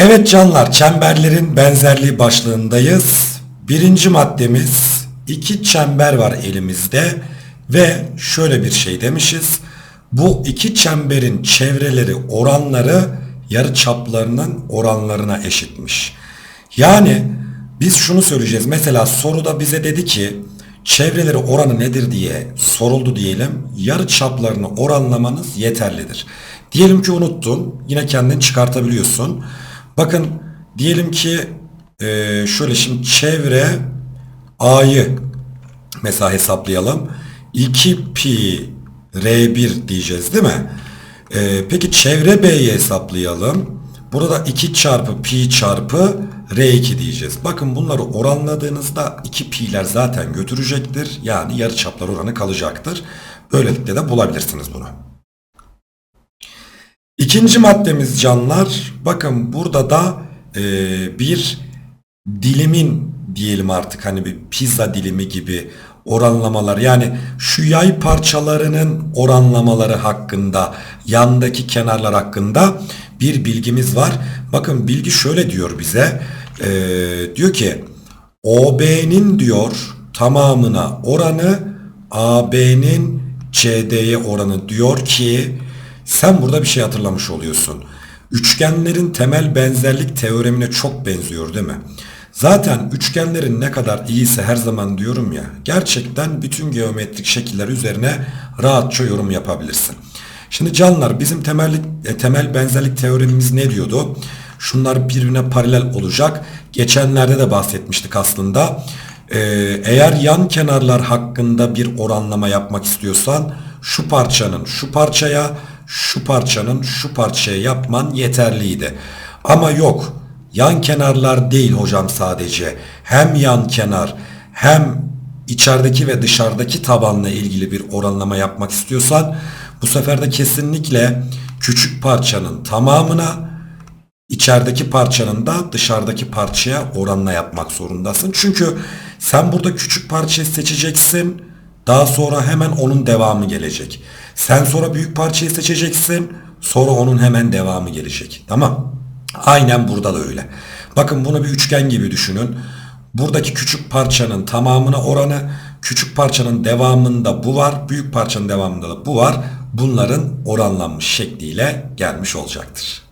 Evet canlar, çemberlerin benzerliği başlığındayız. Birinci maddemiz iki çember var elimizde ve şöyle bir şey demişiz. Bu iki çemberin çevreleri oranları yarı çaplarının oranlarına eşitmiş. Yani biz şunu söyleyeceğiz. Mesela soruda bize dedi ki çevreleri oranı nedir diye soruldu diyelim. Yarı çaplarını oranlamanız yeterlidir. Diyelim ki unuttun. Yine kendin çıkartabiliyorsun. Bakın diyelim ki eee, şöyle şimdi çevre A'yı mesela hesaplayalım. 2 pi R1 diyeceğiz değil mi? Ee, peki çevre B'yi hesaplayalım. Burada 2 çarpı pi çarpı R2 diyeceğiz. Bakın bunları oranladığınızda 2 pi'ler zaten götürecektir. Yani yarıçaplar oranı kalacaktır. Böylelikle de bulabilirsiniz bunu. İkinci maddemiz canlar. Bakın burada da e, bir dilimin diyelim artık hani bir pizza dilimi gibi oranlamalar yani şu yay parçalarının oranlamaları hakkında yandaki kenarlar hakkında bir bilgimiz var. Bakın bilgi şöyle diyor bize e, diyor ki OB'nin diyor tamamına oranı AB'nin CD'ye oranı diyor ki sen burada bir şey hatırlamış oluyorsun. Üçgenlerin temel benzerlik teoremine çok benziyor değil mi? Zaten üçgenlerin ne kadar iyiyse her zaman diyorum ya gerçekten bütün geometrik şekiller üzerine rahatça yorum yapabilirsin. Şimdi canlar bizim temellik, e, temel benzerlik teoremimiz ne diyordu? Şunlar birbirine paralel olacak. Geçenlerde de bahsetmiştik aslında. Ee, eğer yan kenarlar hakkında bir oranlama yapmak istiyorsan şu parçanın şu parçaya, şu parçanın şu parçaya yapman yeterliydi. Ama yok. Yan kenarlar değil hocam sadece. Hem yan kenar hem içerideki ve dışarıdaki tabanla ilgili bir oranlama yapmak istiyorsan bu sefer de kesinlikle küçük parçanın tamamına içerideki parçanın da dışarıdaki parçaya oranla yapmak zorundasın. Çünkü sen burada küçük parçayı seçeceksin. Daha sonra hemen onun devamı gelecek. Sen sonra büyük parçayı seçeceksin. Sonra onun hemen devamı gelecek. Tamam. Aynen burada da öyle. Bakın bunu bir üçgen gibi düşünün. Buradaki küçük parçanın tamamına oranı, küçük parçanın devamında bu var, büyük parçanın devamında da bu var. Bunların oranlanmış şekliyle gelmiş olacaktır.